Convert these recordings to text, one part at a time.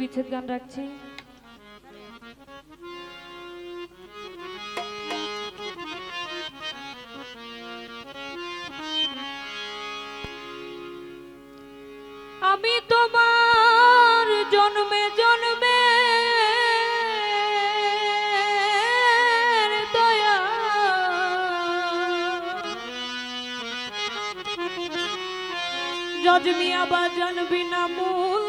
বিচ্ছেদ গান রাখছি। আমি তোমার জন্মে জন্মে দয়া। জন্মিয়া বা জন্মিনা মূল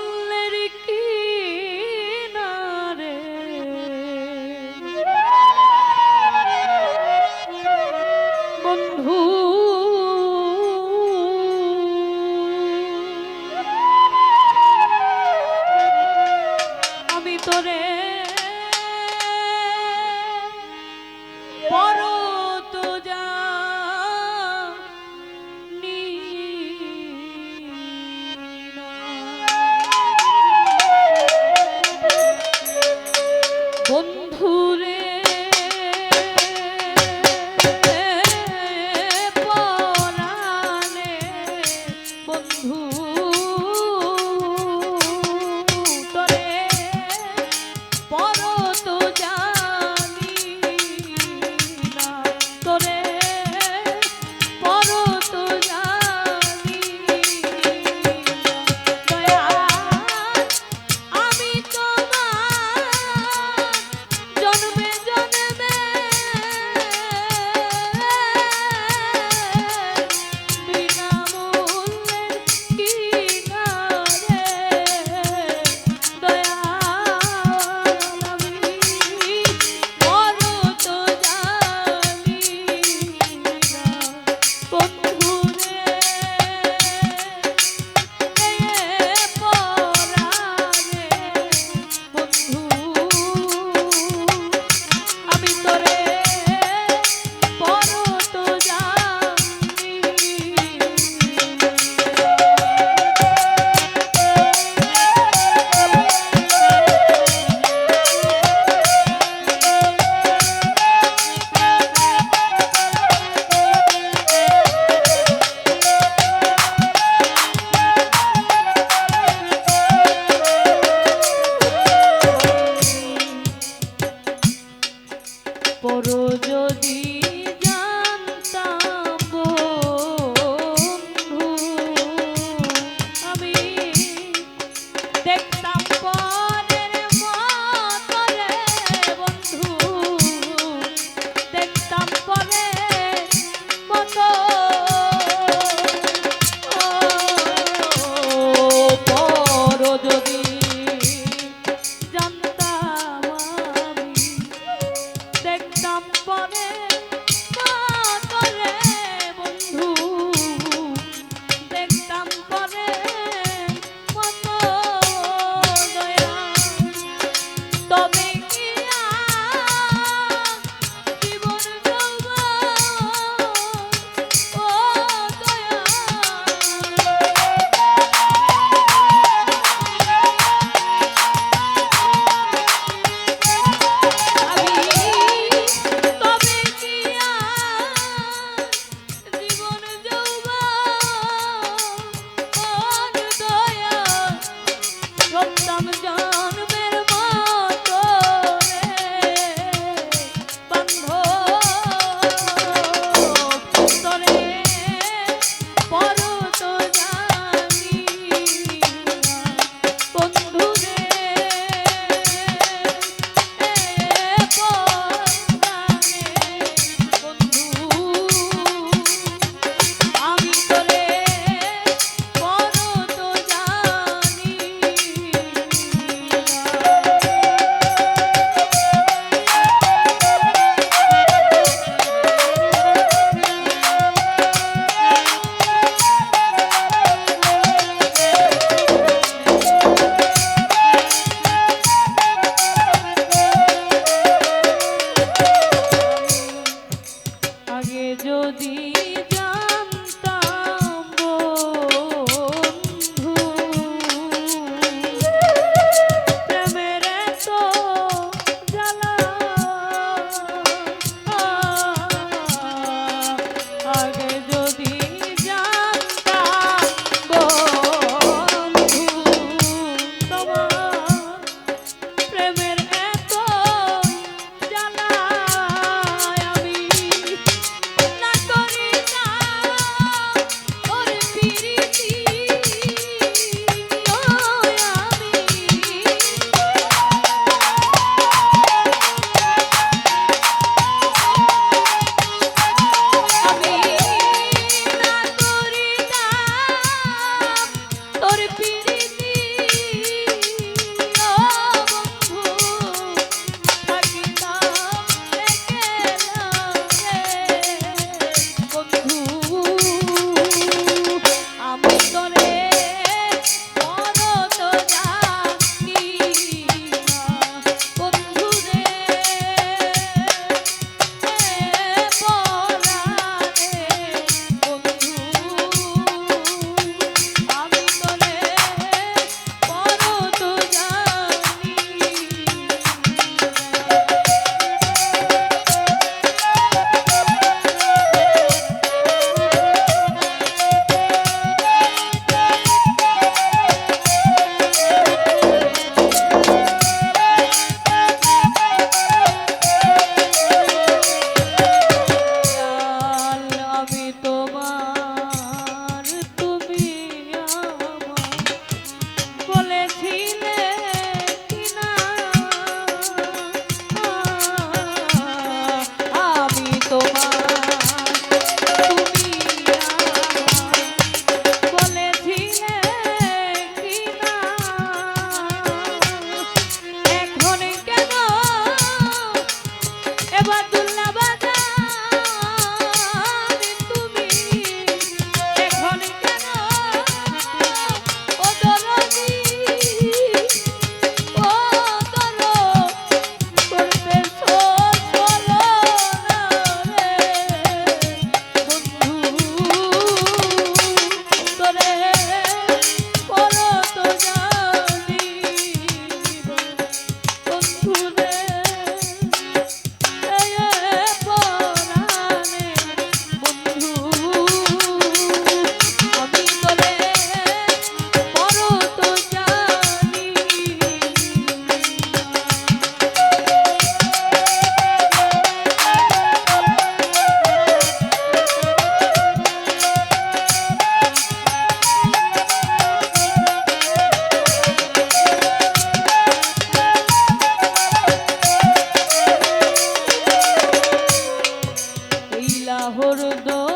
লাহোর দো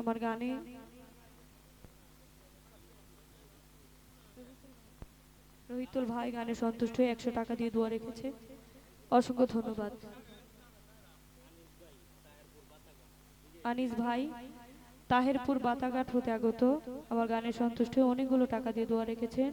আমার গানে? রোহিতুল ভাই গানে সন্তুষ্ট হয়ে একশো টাকা দিয়ে দোয়া রেখেছে। অসংখ্য ধন্যবাদ। আনিস ভাই, তাহেরপুর বাতাঘাট হতে আগত, আমার গানে সন্তুষ্ট হয়ে অনেকগুলো টাকা দিয়ে দোয়া রেখেছেন